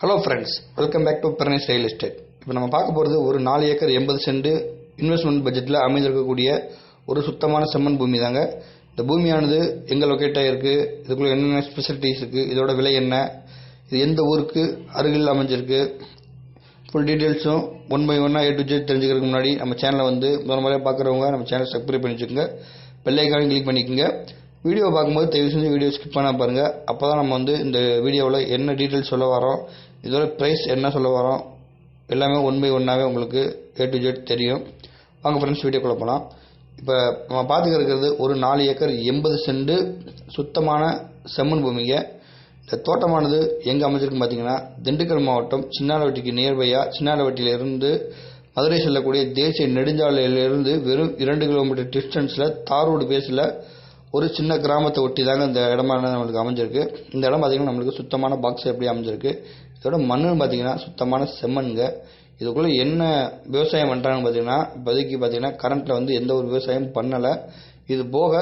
Hello friends welcome back to Bernice real estate இப்போ நம்ம பார்க்க போகிறது ஒரு நாலு ஏக்கர் எண்பது சென்ட் இன்வெஸ்ட்மெண்ட் பட்ஜெட்டில் அமைந்திருக்கக்கூடிய ஒரு சுத்தமான செம்மண் பூமி தாங்க. இந்த பூமியானது எங்கே லொக்கேட் ஆகிருக்கு இதுக்குள்ளே என்னென்ன ஸ்பெசிலிட்டிஸ் இருக்குது இதோட விலை என்ன இது எந்த ஊருக்கு அருகில் அமைஞ்சிருக்கு ஃபுல் டீட்டெயில்ஸும் ஒன் பை ஒன்னாக ஏ டு ஜெட் தெரிஞ்சுக்கிறதுக்கு முன்னாடி நம்ம சேனலை வந்து முதல் முறையாக பார்க்குறவங்க நம்ம சேனல் சப்ஸ்கிரைப் பண்ணி வச்சுக்கோங்க பெல்லைக்கான கிளிக் பண்ணிக்கோங்க. வீடியோ பார்க்கும்போது தயவு செஞ்சு வீடியோ ஸ்கிப் பண்ண பாருங்கள் அப்போ தான் நம்ம வந்து இந்த வீடியோவில் என்ன டீட்டெயில்ஸ் சொல்ல வரோம் இதோட ப்ரைஸ் என்ன சொல்ல வரோம் எல்லாமே ஒன் பை ஒன்னாகவே உங்களுக்கு ஏ டு ஜெட் தெரியும். வாங்க ஃப்ரெண்ட்ஸ் வீடியோக்குள்ளே போகலாம் இப்போ நம்ம பார்த்துக்க இருக்கிறது ஒரு நாலு ஏக்கர் எண்பது செண்டு சுத்தமான செம்மண் பூமிங்க. இந்த தோட்டமானது எங்கே அமைஞ்சிருக்குன்னு பார்த்தீங்கன்னா திண்டுக்கல் மாவட்டம் சின்னாலவட்டிக்கு நியர்பையாக சின்னாலவட்டியிலிருந்து மதுரை செல்லக்கூடிய தேசிய நெடுஞ்சாலையிலிருந்து வெறும் இரண்டு கிலோமீட்டர் டிஸ்டன்ஸில் தாரோடு பேஸில் ஒரு சின்ன கிராமத்தை ஒட்டி தாங்க இந்த இடமான நம்மளுக்கு அமைஞ்சிருக்கு. இந்த இடம் பார்த்தீங்கன்னா நம்மளுக்கு சுத்தமான பாக்ஸ் எப்படி அமைஞ்சிருக்கு? இதோட மண்ணுன்னு பார்த்தீங்கன்னா சுத்தமான செம்மண்ங்க இதுக்குள்ளே என்ன விவசாயம் பண்ணுறாங்கன்னு பார்த்தீங்கன்னா இப்போதைக்கு பார்த்தீங்கன்னா கரண்ட்டில் வந்து எந்த ஒரு விவசாயம் பண்ணலை. இது போக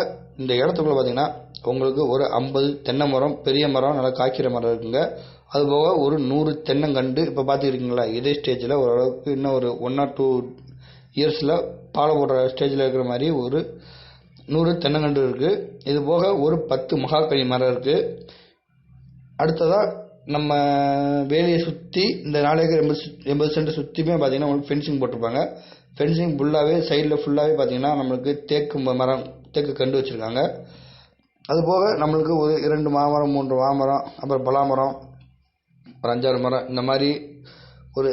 இந்த இடத்துக்குள்ள பார்த்தீங்கன்னா உங்களுக்கு ஒரு ஐம்பது தென்னை மரம் பெரிய மரம் நல்லா காய்க்கிற மரம் இருக்குங்க. அது போக ஒரு நூறு தென்னங்கண்டு இப்போ பார்த்துக்கிறீங்களா இதே ஸ்டேஜில் ஓரளவுக்கு இன்னும் ஒரு ஒன் ஆர் டூ இயர்ஸில் பாலை போடுற ஸ்டேஜில் இருக்கிற மாதிரி ஒரு நூறு தென்னங்கன்று இருக்குது இது போக ஒரு பத்து மகாக்கனி மரம் இருக்குது அடுத்ததாக நம்ம வேலியை சுற்றி இந்த நாலு ஏக்கர் எண்பது எண்பது சென்ட் சுற்றியுமே பார்த்தீங்கன்னா உங்களுக்கு ஃபென்சிங் போட்டிருப்பாங்க. ஃபென்சிங் ஃபுல்லாகவே சைடில் ஃபுல்லாகவே பார்த்தீங்கன்னா நம்மளுக்கு தேக்கு மரம் தேக்கு கண்டு வச்சுருக்காங்க. அதுபோக நம்மளுக்கு ஒரு இரண்டு மாமரம் மூன்று மாமரம் அப்புறம் பலாமரம் அப்புறம் அஞ்சாறு மரம் இந்த மாதிரி ஒரு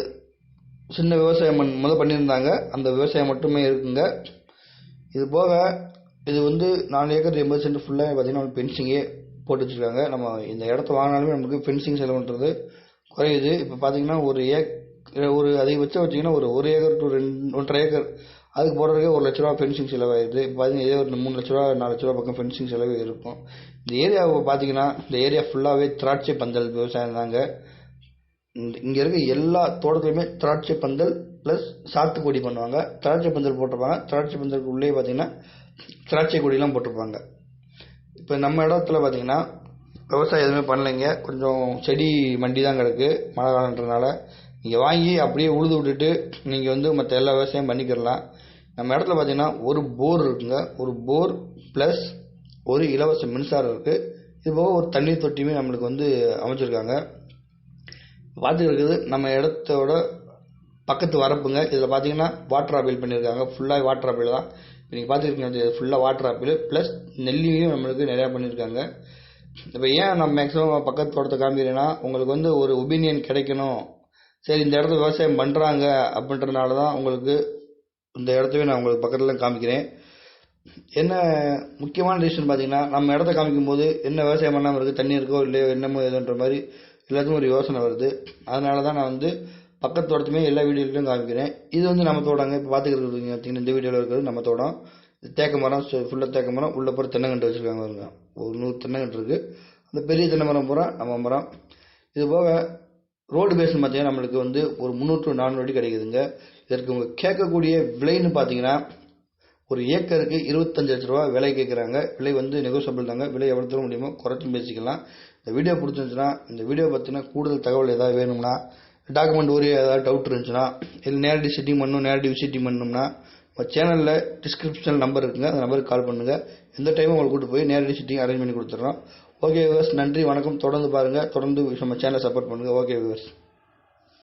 சின்ன விவசாயம் பண் முத பண்ணியிருந்தாங்க. அந்த விவசாயம் மட்டுமே இருக்குங்க. இது போக இது வந்து நாலு ஏக்கர் எண்பது சென்ட் ஃபுல்லாக பார்த்தீங்கன்னா ஃபென்சிங்கே போட்டு வச்சுருக்காங்க. நம்ம இந்த இடத்த வாங்கினாலுமே நமக்கு ஃபென்சிங் செலவுன்றது குறையுது. இப்போ பார்த்தீங்கன்னா ஒரு ஏக் ஒரு அதிகபட்சம் வச்சிங்கன்னா ஒரு ஒரு ஏக்கர் டு ரெண்டு ஒன்றரை ஏக்கர். அதுக்கு போடுறதுக்கே ஒரு லட்ச ரூபா ஃபென்சிங் செலவாயிடுது இப்போ பார்த்தீங்கன்னா இதே ஒரு மூணு லட்ச ரூபா நாலு லட்ச ரூபா பக்கம் ஃபென்சிங் செலவு இருக்கும். இந்த ஏரியாவை பார்த்தீங்கன்னா இந்த ஏரியா ஃபுல்லாகவே திராட்சை பந்தல் விவசாயம் தாங்க. இங்கே இருக்க எல்லா தோட்டத்துலையுமே திராட்சை பந்தல் ப்ளஸ் சாத்துக்குடி பண்ணுவாங்க. திராட்சை பந்தல் போட்டிருப்பாங்க. திராட்சை பந்தலுக்கு உள்ளே பார்த்தீங்கன்னா திராட்சை கொடிலாம் போட்டிருப்பாங்க. இப்போ நம்ம இடத்துல பார்த்தீங்கன்னா விவசாயம் எதுவுமே பண்ணலைங்க. கொஞ்சம் செடி மண்டி தான் கிடக்கு மழை காலன்றதுனால. நீங்கள் வாங்கி அப்படியே உழுது விட்டுட்டு நீங்கள் வந்து மற்ற எல்லா விவசாயம் பண்ணிக்கிறலாம் நம்ம இடத்துல பார்த்தீங்கன்னா ஒரு போர் இருக்குங்க. ஒரு போர் ப்ளஸ் ஒரு இலவச மின்சாரம் இருக்குது இது போக ஒரு தண்ணீர் தொட்டியுமே நம்மளுக்கு வந்து அமைச்சிருக்காங்க. பார்த்துக்கிறது நம்ம இடத்தோட பக்கத்து வரப்புங்க இதில் பார்த்தீங்கன்னா வாட்டர் ஆப்பிள் பண்ணியிருக்காங்க ஃபுல்லாக வாட்டர் ஆப்பிள் தான். இப்போ நீங்கள் பார்த்துருக்கீங்க ஃபுல்லாக வாட்டர் ஆப்பிள் ப்ளஸ் நெல்லியும் நம்மளுக்கு நிறையா பண்ணியிருக்காங்க இப்போ ஏன் நம்ம மேக்ஸிமம் பக்கத்து தோட்டத்தை காமிக்கிறேன்னா உங்களுக்கு வந்து ஒரு ஒபீனியன் கிடைக்கணும். சரி இந்த இடத்துல விவசாயம் பண்ணுறாங்க அப்படின்றனால தான் உங்களுக்கு இந்த இடத்தையும் நான் உங்களுக்கு பக்கத்தில் காமிக்கிறேன். என்ன முக்கியமான ரீசன் பார்த்தீங்கன்னா நம்ம இடத்த காமிக்கும் போது என்ன விவசாயம் பண்ணாமல் இருக்குது தண்ணி இருக்கோ இல்லையோ என்னமோ ஏதோன்ற மாதிரி எல்லாத்துக்கும் ஒரு யோசனை வருது. அதனால தான் நான் வந்து பக்கத்து தோட்டத்துமே எல்லா வீடியோலையும் காமிக்கிறேன். இது வந்து நம்ம தோட்டங்க. இப்போ பார்த்துக்கிறது பார்த்தீங்கன்னா இந்த வீடியோவில் இருக்கிறது நம்ம தோட்டம். தேக்க மரம் ஃபுல்லாக தேக்க மரம். உள்ள போகிற தென்னங்கண்டு வச்சுருக்காங்க பாருங்க. ஒரு நூறு தென்னங்கண்டு இருக்குது அந்த பெரிய தென்னை மரம் பூரா நம்ம மரம். இது போக ரோடு பேஸ்னு பார்த்தீங்கன்னா நம்மளுக்கு வந்து ஒரு முந்நூற்று நானூறு அடி கிடைக்குதுங்க. இதற்கு உங்கள் கேட்கக்கூடிய விலைன்னு பார்த்தீங்கன்னா ஒரு ஏக்கருக்கு இருபத்தஞ்சு லட்ச ரூபா விலை கேட்குறாங்க விலை வந்து நெகோசியபிள் தாங்க. விலை எவ்வளோ தூரம் முடியுமோ குறைச்சும் பேசிக்கலாம். இந்த வீடியோ பிடிச்சிருந்துச்சுன்னா இந்த வீடியோ பற்றின கூடுதல் தகவல் ஏதாவது வேணும்னா டாக்குமெண்ட் ஒரு ஏதாவது டவுட் இருந்துச்சுன்னா இல்லை நேரடி சிட்டிங் பண்ணணும் நேரடி விசிட்டிங் பண்ணணும்னா நம்ம சேனலில் டிஸ்கிரிப்ஷன் நம்பர் இருக்குங்க. அந்த நம்பருக்கு கால் பண்ணுங்கள் எந்த டைமும் உங்களுக்கு கூட்டு போய் நேரடி சிட்டிங் அரேஞ்ச் பண்ணி கொடுத்துட்றோம். ஓகே விவர்ஸ் நன்றி வணக்கம். தொடர்ந்து பாருங்கள் தொடர்ந்து நம்ம சேனலை சப்போர்ட் பண்ணுங்கள் ஓகே விவர்ஸ்